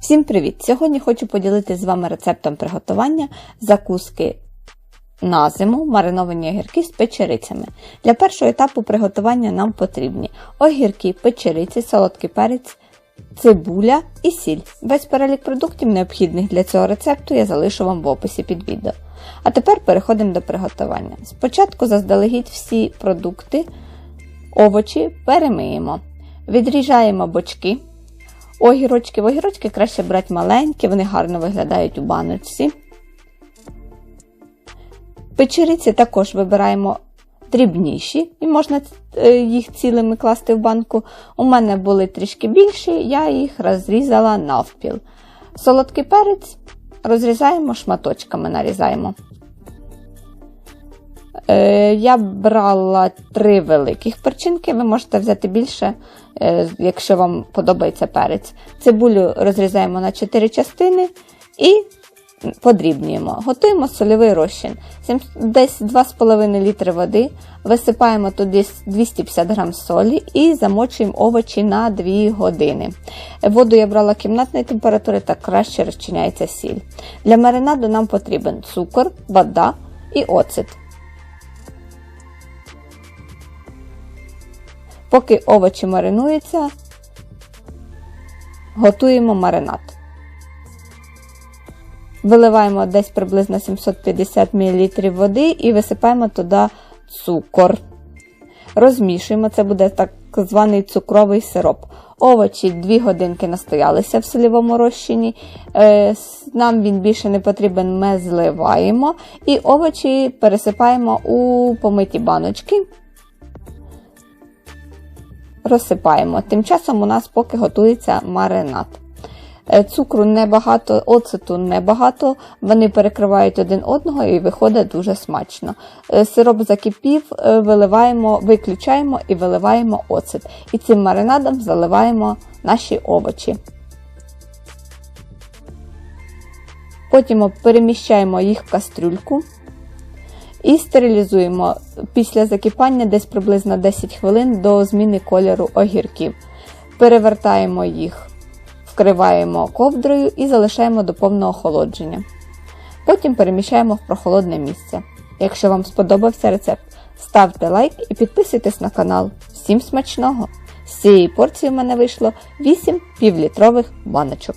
Всім привіт! Сьогодні хочу поділитися з вами рецептом приготування закуски на зиму мариновані огірки з печерицями. Для першого етапу приготування нам потрібні огірки, печериці, солодкий перець, цибуля і сіль. Весь перелік продуктів, необхідних для цього рецепту, я залишу вам в описі під відео. А тепер переходимо до приготування. Спочатку заздалегідь всі продукти, овочі перемиємо, відріжаємо бочки. Огірочки. Огірочки краще брати маленькі, вони гарно виглядають у баночці. Печериці також вибираємо дрібніші, і можна е, їх цілими класти в банку. У мене були трішки більші, я їх розрізала навпіл. Солодкий перець розрізаємо шматочками, нарізаємо. Е, Я брала три великих перчинки, ви можете взяти більше, е, якщо вам подобається перець. Цибулю розрізаємо на 4 частини і подрібнюємо. Готуємо сольовий розчин. Десь 2,5 літри води, висипаємо туди 250 г солі і замочуємо овочі на 2 години. Воду я брала кімнатної температури, так краще розчиняється сіль. Для маринаду нам потрібен цукор, вода і оцет. Поки овочі маринуються, готуємо маринад. Виливаємо десь приблизно 750 мл води і висипаємо туди цукор. Розмішуємо, це буде так званий цукровий сироп. Овочі 2 годинки настоялися в солівому розчині. Е, Нам він більше не потрібен, ми зливаємо. І овочі пересипаємо у помиті баночки розсипаємо. Тим часом у нас поки готується маринад. Е, Цукру небагато, оцету небагато, вони перекривають один одного і виходить дуже смачно. Е, Сироп закипів, е, виливаємо, виключаємо і виливаємо оцет. І цим маринадом заливаємо наші овочі. Потім переміщаємо їх в кастрюльку. І стерилізуємо після закипання десь приблизно 10 хвилин до зміни кольору огірків. Перевертаємо їх, вкриваємо ковдрою і залишаємо до повного охолодження. Потім переміщаємо в прохолодне місце. Якщо вам сподобався рецепт, ставте лайк і підписуйтесь на канал. Всім смачного! З цієї порції в мене вийшло 8 півлітрових баночок.